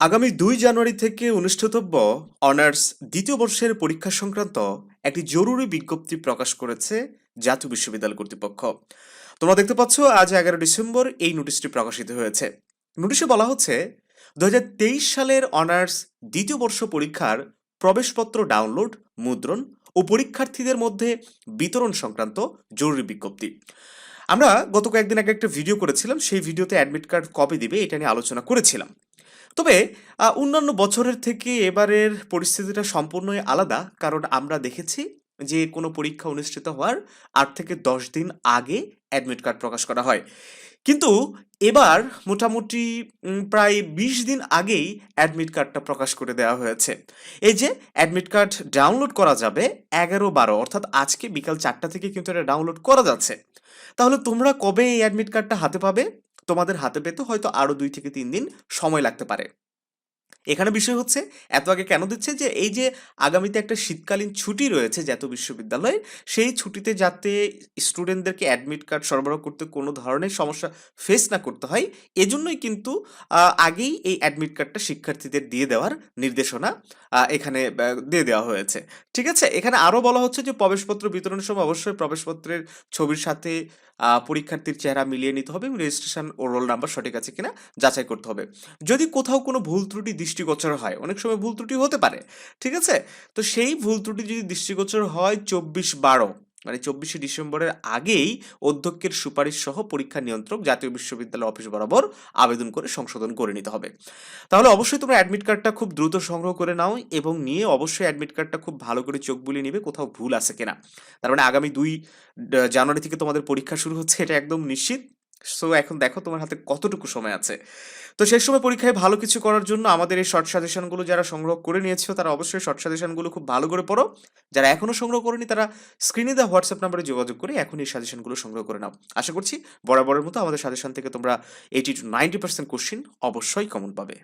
আগামী দুই জানুয়ারি থেকে অনুষ্ঠিতব্য অনার্স দ্বিতীয় বর্ষের পরীক্ষা সংক্রান্ত একটি জরুরি বিজ্ঞপ্তি প্রকাশ করেছে জাতীয় বিশ্ববিদ্যালয় কর্তৃপক্ষ। তোমরা দেখতে পাচ্ছ, আজ এগারো ডিসেম্বর এই নোটিশটি প্রকাশিত হয়েছে। নোটিশে বলা হচ্ছে দু হাজার তেইশ সালের অনার্স দ্বিতীয় বর্ষ পরীক্ষার প্রবেশপত্র ডাউনলোড, মুদ্রণ ও পরীক্ষার্থীদের মধ্যে বিতরণ সংক্রান্ত জরুরি বিজ্ঞপ্তি। আমরা গত কয়েকদিন আগে একটা ভিডিও করেছিলাম, সেই ভিডিওতে অ্যাডমিট কার্ড কবে দিবে, এটা নিয়ে আলোচনা করেছিলাম। তবে অন্যান্য বছরের থেকে এবারের পরিস্থিতিটা সম্পূর্ণই আলাদা। কারণ আমরা দেখেছি যে, কোনো পরীক্ষা অনুষ্ঠিত হওয়ার আট থেকে দশ দিন আগে অ্যাডমিট কার্ড প্রকাশ করা হয়। কিন্তু এবার মোটামুটি প্রায় বিশ দিন আগেই অ্যাডমিট কার্ডটা প্রকাশ করে দেওয়া হয়েছে। এই যে অ্যাডমিট কার্ড ডাউনলোড করা যাবে এগারো বারো, অর্থাৎ আজকে বিকাল চারটা থেকে কিন্তু এটা ডাউনলোড করা যাচ্ছে। তাহলে তোমরা কবে এই অ্যাডমিট কার্ডটা হাতে পাবে? তোমাদের হাতে পেতে হয়তো আরও দুই থেকে তিন দিন সময় লাগতে পারে। এখানে বিষয় হচ্ছে, এত আগে কেন দিচ্ছে যে, এই যে আগামীতে একটা শীতকালীন ছুটি রয়েছে জাতীয় বিশ্ববিদ্যালয়ে, সেই ছুটিতে যাতে স্টুডেন্টদেরকে অ্যাডমিট কার্ড সরবরাহ করতে কোনো ধরনের সমস্যা ফেস না করতে হয়, এজন্যই কিন্তু আগেই এই অ্যাডমিট কার্ডটা শিক্ষার্থীদের দিয়ে দেওয়ার নির্দেশনা এখানে দিয়ে দেওয়া হয়েছে। ঠিক আছে? এখানে আরও বলা হচ্ছে যে, প্রবেশপত্র বিতরণের সময় অবশ্যই প্রবেশপত্রের ছবির সাথে পরীক্ষার্থীর চেহারা মিলিয়ে নিতে হবে রেজিস্ট্রেশন ও রোল নাম্বার সঠিক আছে কিনা যাচাই করতে হবে। যদি কোথাও কোনো ভুল ত্রুটি দৃষ্টিগোচর হয়। অনেক সময় ভুল ত্রুটি হতে পারে, ঠিক আছে? তো সেই ভুল ত্রুটি যদি দৃষ্টিগোচর হয় চব্বিশ বারো মানে চব্বিশে ডিসেম্বরের আগেই অধ্যক্ষের সুপারিশ সহ পরীক্ষা নিয়ন্ত্রক জাতীয় বিশ্ববিদ্যালয় অফিস বরাবর আবেদন করে সংশোধন করে নিতে হবে। তাহলে অবশ্যই তোমরা অ্যাডমিট কার্ডটা খুব দ্রুত সংগ্রহ করে নাও এবং নিয়ে অবশ্যই অ্যাডমিট কার্ডটা খুব ভালো করে চোখ বুলিয়ে নিবে কোথাও ভুল আছে কিনা। তার মানে আগামী দুই জানুয়ারি থেকে তোমাদের পরীক্ষা শুরু হচ্ছে, এটা একদম নিশ্চিত। সো এখন দেখো তোমার হাতে কতটুকু সময় আছে। তো সেই সময় পরীক্ষায় ভালো কিছু করার জন্য আমাদের এই শর্ট সাজেশনগুলো যারা সংগ্রহ করে নিয়েছো, তারা অবশ্যই শর্ট সাজেশনগুলো খুব ভালো করে পড়ো। যারা এখনও সংগ্রহ করেনি, তারা স্ক্রিনে দেওয়া হোয়াটসঅ্যাপ নাম্বারে যোগাযোগ করে এখন এই সাজেশনগুলো সংগ্রহ করে নাও। আশা করছি বরাবরের মতো আমাদের সাজেশন থেকে তোমরা eighty to ninety percent question অবশ্যই কমন পাবে।